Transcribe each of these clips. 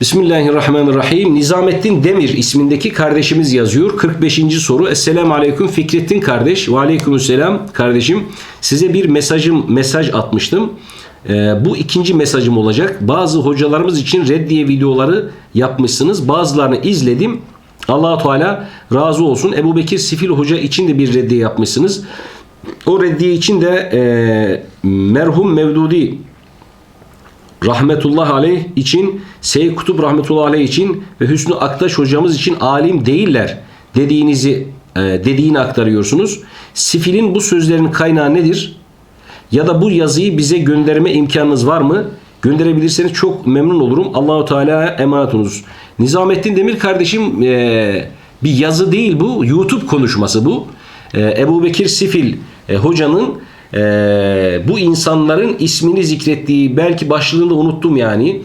Bismillahirrahmanirrahim. Nizamettin Demir ismindeki kardeşimiz yazıyor. 45. soru. Esselamu Aleyküm Fikrettin kardeş. Ve Aleykümselam kardeşim. Size bir mesajım mesaj atmıştım. Ee, bu ikinci mesajım olacak. Bazı hocalarımız için reddiye videoları yapmışsınız. Bazılarını izledim. allah Teala razı olsun. Ebu Bekir Sifil Hoca için de bir reddiye yapmışsınız. O reddiye için de e, merhum Mevdudi rahmetullah aleyh için, Seyyid Kutup rahmetullah aleyh için ve Hüsnü Aktaş hocamız için alim değiller dediğinizi e, dediğini aktarıyorsunuz. Sifil'in bu sözlerin kaynağı nedir? Ya da bu yazıyı bize gönderme imkanınız var mı? Gönderebilirseniz çok memnun olurum. Allahu Teala'ya emanet. Nizamettin Demir kardeşim e, bir yazı değil bu. YouTube konuşması bu. E, Ebu Bekir Sifil e, hocanın e, bu insanların ismini zikrettiği belki başlığını da unuttum yani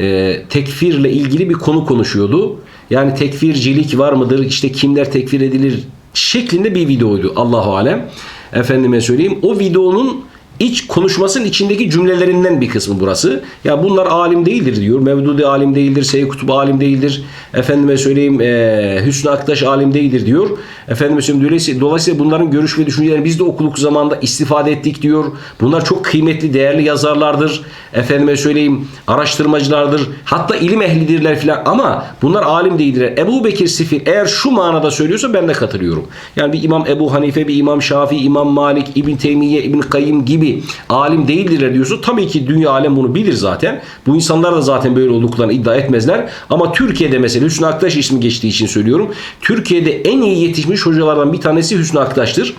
e, tekfirle ilgili bir konu konuşuyordu. Yani tekfircilik var mıdır? İşte kimler tekfir edilir şeklinde bir videoydu. Allahu alem. Efendime söyleyeyim. O videonun iç konuşmasının içindeki cümlelerinden bir kısmı burası. Ya bunlar alim değildir diyor. Mevdudi alim değildir. Seyyid Kutup alim değildir. Efendime söyleyeyim e, Hüsnü Aktaş alim değildir diyor. Efendime söyleyeyim dolayısıyla, dolayısıyla bunların görüş ve düşüncelerini biz de okuluk zamanında istifade ettik diyor. Bunlar çok kıymetli, değerli yazarlardır. Efendime söyleyeyim araştırmacılardır. Hatta ilim ehlidirler filan ama bunlar alim değildirler. Ebu Bekir Sifil eğer şu manada söylüyorsa ben de katılıyorum. Yani bir İmam Ebu Hanife, bir İmam Şafii, İmam Malik, İbn Teymiye, İbn Kayyim gibi alim değildirler diyorsa tabii ki dünya alem bunu bilir zaten. Bu insanlar da zaten böyle olduklarını iddia etmezler. Ama Türkiye'de mesela Hüsnü Aktaş ismi geçtiği için söylüyorum. Türkiye'de en iyi yetişmiş hocalardan bir tanesi Hüsnü Aktaş'tır.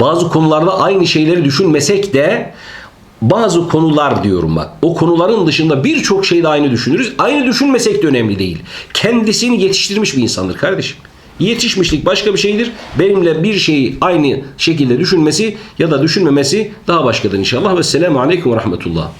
Bazı konularda aynı şeyleri düşünmesek de bazı konular diyorum bak. O konuların dışında birçok şeyde aynı düşünürüz. Aynı düşünmesek de önemli değil. Kendisini yetiştirmiş bir insandır kardeşim. Yetişmişlik başka bir şeydir. Benimle bir şeyi aynı şekilde düşünmesi ya da düşünmemesi daha başkadır inşallah. Ve selamu aleyküm ve rahmetullah.